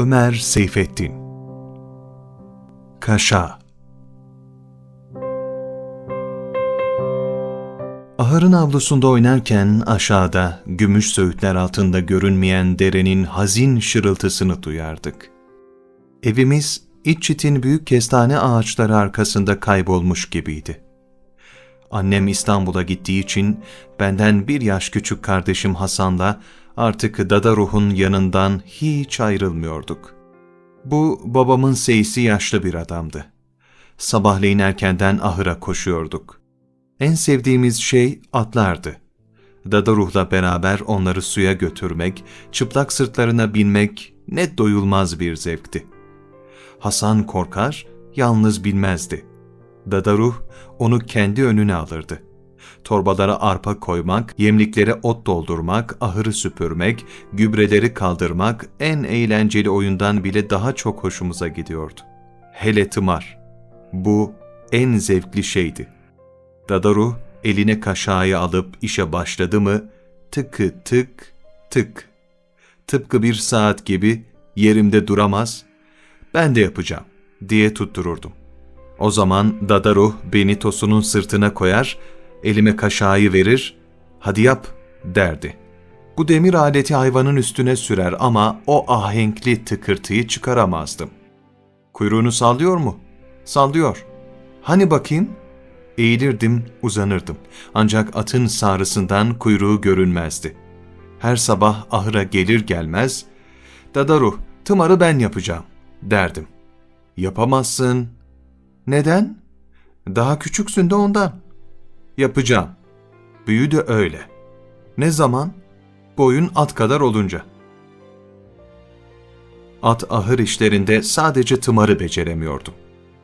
Ömer Seyfettin Kaşa Ahırın avlusunda oynarken aşağıda gümüş söğütler altında görünmeyen derenin hazin şırıltısını duyardık. Evimiz iç çitin büyük kestane ağaçları arkasında kaybolmuş gibiydi. Annem İstanbul'a gittiği için benden bir yaş küçük kardeşim Hasan'la artık dada ruhun yanından hiç ayrılmıyorduk. Bu babamın seyisi yaşlı bir adamdı. Sabahleyin erkenden ahıra koşuyorduk. En sevdiğimiz şey atlardı. Dada ruhla beraber onları suya götürmek, çıplak sırtlarına binmek ne doyulmaz bir zevkti. Hasan korkar, yalnız bilmezdi. Dadaruh onu kendi önüne alırdı. Torbalara arpa koymak, yemliklere ot doldurmak, ahırı süpürmek, gübreleri kaldırmak en eğlenceli oyundan bile daha çok hoşumuza gidiyordu. Hele tımar. Bu en zevkli şeydi. Dadaruh eline kaşağıyı alıp işe başladı mı tıkı tık tık. Tıpkı bir saat gibi yerimde duramaz, ben de yapacağım diye tuttururdum. O zaman Dadaruh beni Tosun'un sırtına koyar, elime kaşağıyı verir, hadi yap derdi. Bu demir aleti hayvanın üstüne sürer ama o ahenkli tıkırtıyı çıkaramazdım. Kuyruğunu sallıyor mu? Sallıyor. Hani bakayım? Eğilirdim, uzanırdım. Ancak atın sağrısından kuyruğu görünmezdi. Her sabah ahıra gelir gelmez, Dadaruh, tımarı ben yapacağım derdim. Yapamazsın. Neden? Daha küçüksün de ondan. Yapacağım. Büyü de öyle. Ne zaman? Boyun at kadar olunca. At ahır işlerinde sadece tımarı beceremiyordum.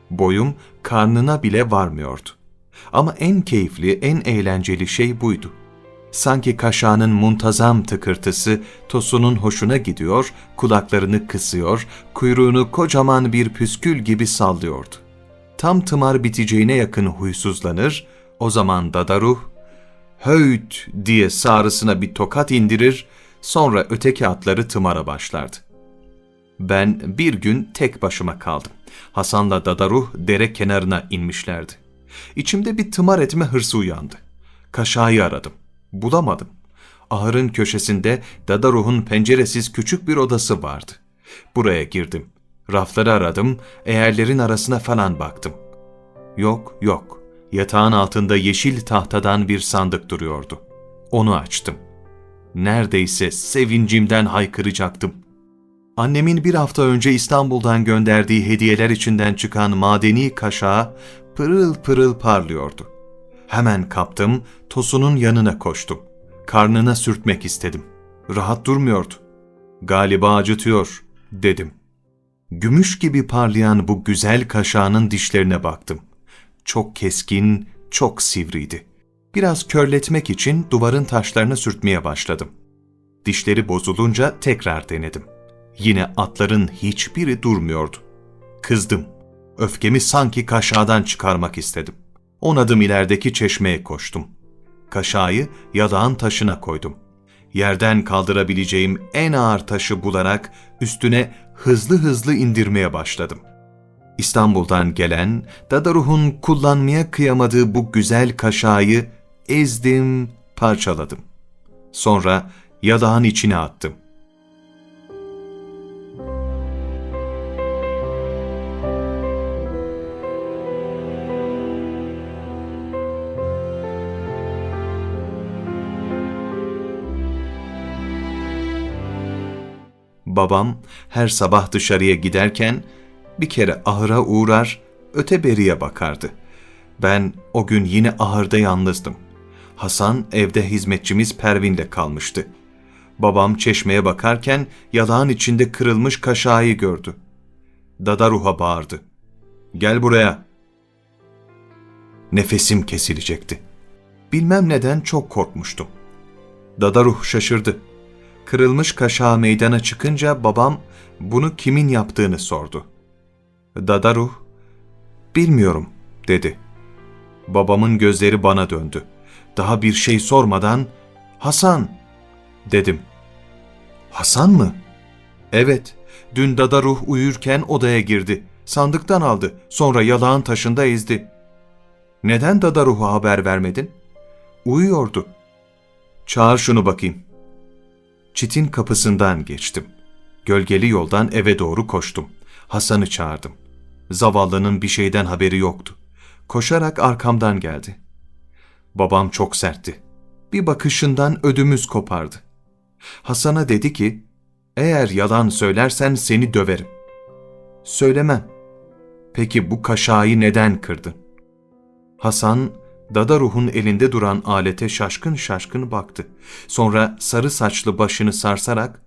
Boyum karnına bile varmıyordu. Ama en keyifli, en eğlenceli şey buydu. Sanki kaşağının muntazam tıkırtısı Tosun'un hoşuna gidiyor, kulaklarını kısıyor, kuyruğunu kocaman bir püskül gibi sallıyordu. Tam tımar biteceğine yakın huysuzlanır, o zaman Dadaruh, höйt diye sağrısına bir tokat indirir, sonra öteki atları tımara başlardı. Ben bir gün tek başıma kaldım. Hasan'la Dadaruh dere kenarına inmişlerdi. İçimde bir tımar etme hırsı uyandı. Kaşağıyı aradım. Bulamadım. Ahırın köşesinde Dadaruh'un penceresiz küçük bir odası vardı. Buraya girdim. Rafları aradım, eğerlerin arasına falan baktım. Yok, yok. Yatağın altında yeşil tahtadan bir sandık duruyordu. Onu açtım. Neredeyse sevincimden haykıracaktım. Annemin bir hafta önce İstanbul'dan gönderdiği hediyeler içinden çıkan madeni kaşağı pırıl pırıl parlıyordu. Hemen kaptım, Tosun'un yanına koştum. Karnına sürtmek istedim. Rahat durmuyordu. Galiba acıtıyor, dedim. Gümüş gibi parlayan bu güzel kaşağının dişlerine baktım. Çok keskin, çok sivriydi. Biraz körletmek için duvarın taşlarını sürtmeye başladım. Dişleri bozulunca tekrar denedim. Yine atların hiçbiri durmuyordu. Kızdım. Öfkemi sanki kaşağıdan çıkarmak istedim. On adım ilerideki çeşmeye koştum. Kaşağıyı yadağın taşına koydum. Yerden kaldırabileceğim en ağır taşı bularak üstüne hızlı hızlı indirmeye başladım. İstanbul'dan gelen, Dadaruh'un kullanmaya kıyamadığı bu güzel kaşağıyı ezdim, parçaladım. Sonra yadağın içine attım. Babam her sabah dışarıya giderken bir kere ahıra uğrar, öte beriye bakardı. Ben o gün yine ahırda yalnızdım. Hasan evde hizmetçimiz Pervin'le kalmıştı. Babam çeşmeye bakarken yalağın içinde kırılmış kaşağıyı gördü. Dadaruh'a bağırdı. Gel buraya. Nefesim kesilecekti. Bilmem neden çok korkmuştum. Dadaruh şaşırdı. Kırılmış kaşağı meydana çıkınca babam bunu kimin yaptığını sordu. Dadaruh, bilmiyorum dedi. Babamın gözleri bana döndü. Daha bir şey sormadan, Hasan dedim. Hasan mı? Evet, Dün Dada Ruh uyurken odaya girdi. Sandıktan aldı. Sonra yalağın taşında ezdi. Neden Dada Ruh'a haber vermedin? Uyuyordu. Çağır şunu bakayım. Çitin kapısından geçtim. Gölgeli yoldan eve doğru koştum. Hasan'ı çağırdım. Zavallının bir şeyden haberi yoktu. Koşarak arkamdan geldi. Babam çok sertti. Bir bakışından ödümüz kopardı. Hasan'a dedi ki, eğer yalan söylersen seni döverim. Söylemem. Peki bu kaşağı neden kırdın? Hasan, Dada Ruh'un elinde duran alete şaşkın şaşkın baktı. Sonra sarı saçlı başını sarsarak,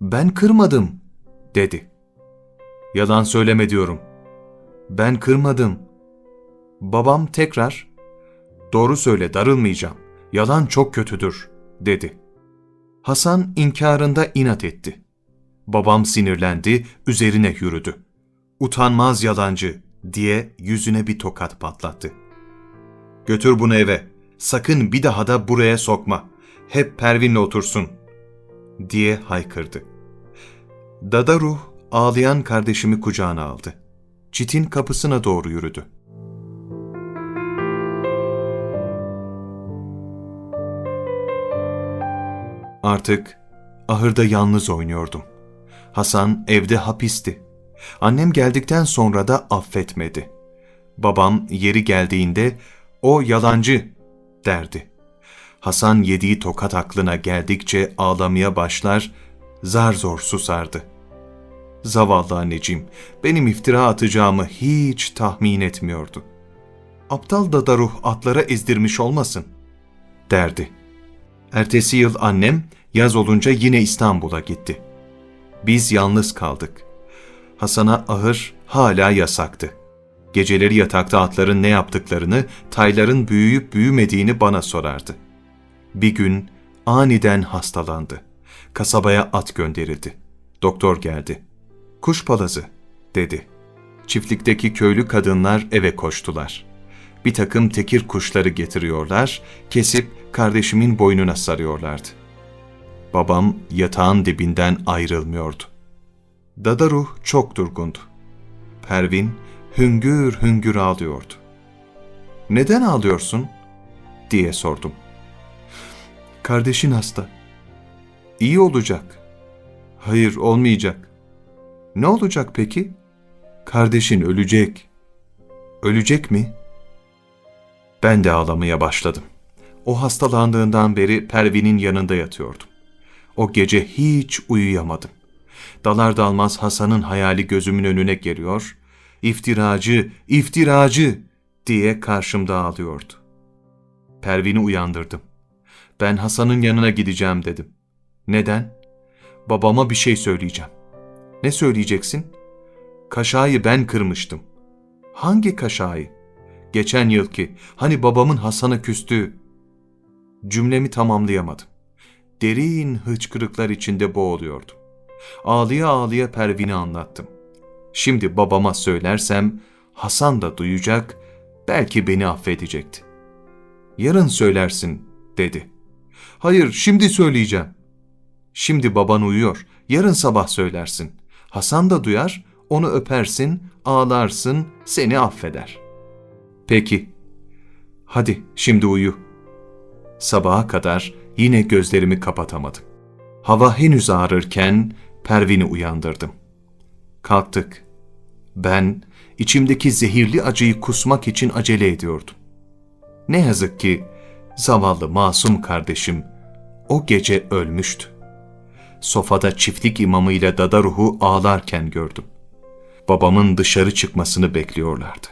ben kırmadım, dedi. Yalan söyleme diyorum. Ben kırmadım. Babam tekrar, doğru söyle darılmayacağım, yalan çok kötüdür, dedi. Hasan inkarında inat etti. Babam sinirlendi, üzerine yürüdü. Utanmaz yalancı diye yüzüne bir tokat patlattı. Götür bunu eve. Sakın bir daha da buraya sokma. Hep Pervin'le otursun. Diye haykırdı. Dada ruh ağlayan kardeşimi kucağına aldı. Çitin kapısına doğru yürüdü. Artık ahırda yalnız oynuyordum. Hasan evde hapisti. Annem geldikten sonra da affetmedi. Babam yeri geldiğinde o yalancı derdi. Hasan yediği tokat aklına geldikçe ağlamaya başlar, zar zor susardı. Zavallı anneciğim, benim iftira atacağımı hiç tahmin etmiyordu. Aptal da ruh atlara ezdirmiş olmasın, derdi. Ertesi yıl annem yaz olunca yine İstanbul'a gitti. Biz yalnız kaldık. Hasan'a ahır hala yasaktı. Geceleri yatakta atların ne yaptıklarını, tayların büyüyüp büyümediğini bana sorardı. Bir gün aniden hastalandı. Kasabaya at gönderildi. Doktor geldi. Kuş palazı, dedi. Çiftlikteki köylü kadınlar eve koştular. Bir takım tekir kuşları getiriyorlar, kesip kardeşimin boynuna sarıyorlardı. Babam yatağın dibinden ayrılmıyordu. Dadaruh çok durgundu. Pervin hüngür hüngür ağlıyordu. Neden ağlıyorsun? diye sordum. Kardeşin hasta. İyi olacak. Hayır olmayacak. Ne olacak peki? Kardeşin ölecek. Ölecek mi? Ben de ağlamaya başladım. O hastalandığından beri Pervin'in yanında yatıyordum. O gece hiç uyuyamadım. Dalar dalmaz Hasan'ın hayali gözümün önüne geliyor, iftiracı, iftiracı diye karşımda ağlıyordu. Pervin'i uyandırdım. Ben Hasan'ın yanına gideceğim dedim. Neden? Babama bir şey söyleyeceğim. Ne söyleyeceksin? Kaşayı ben kırmıştım. Hangi kaşayı? Geçen yılki, hani babamın Hasan'a küstüğü. Cümlemi tamamlayamadım. Derin hıçkırıklar içinde boğuluyordum. Ağlıya ağlıya Pervin'i anlattım. Şimdi babama söylersem Hasan da duyacak, belki beni affedecekti. Yarın söylersin, dedi. Hayır, şimdi söyleyeceğim. Şimdi baban uyuyor, yarın sabah söylersin. Hasan da duyar, onu öpersin, ağlarsın, seni affeder. Peki. Hadi şimdi uyu. Sabaha kadar yine gözlerimi kapatamadım. Hava henüz ağrırken Pervin'i uyandırdım. Kalktık. Ben içimdeki zehirli acıyı kusmak için acele ediyordum. Ne yazık ki zavallı masum kardeşim o gece ölmüştü. Sofada çiftlik imamıyla dada ruhu ağlarken gördüm. Babamın dışarı çıkmasını bekliyorlardı.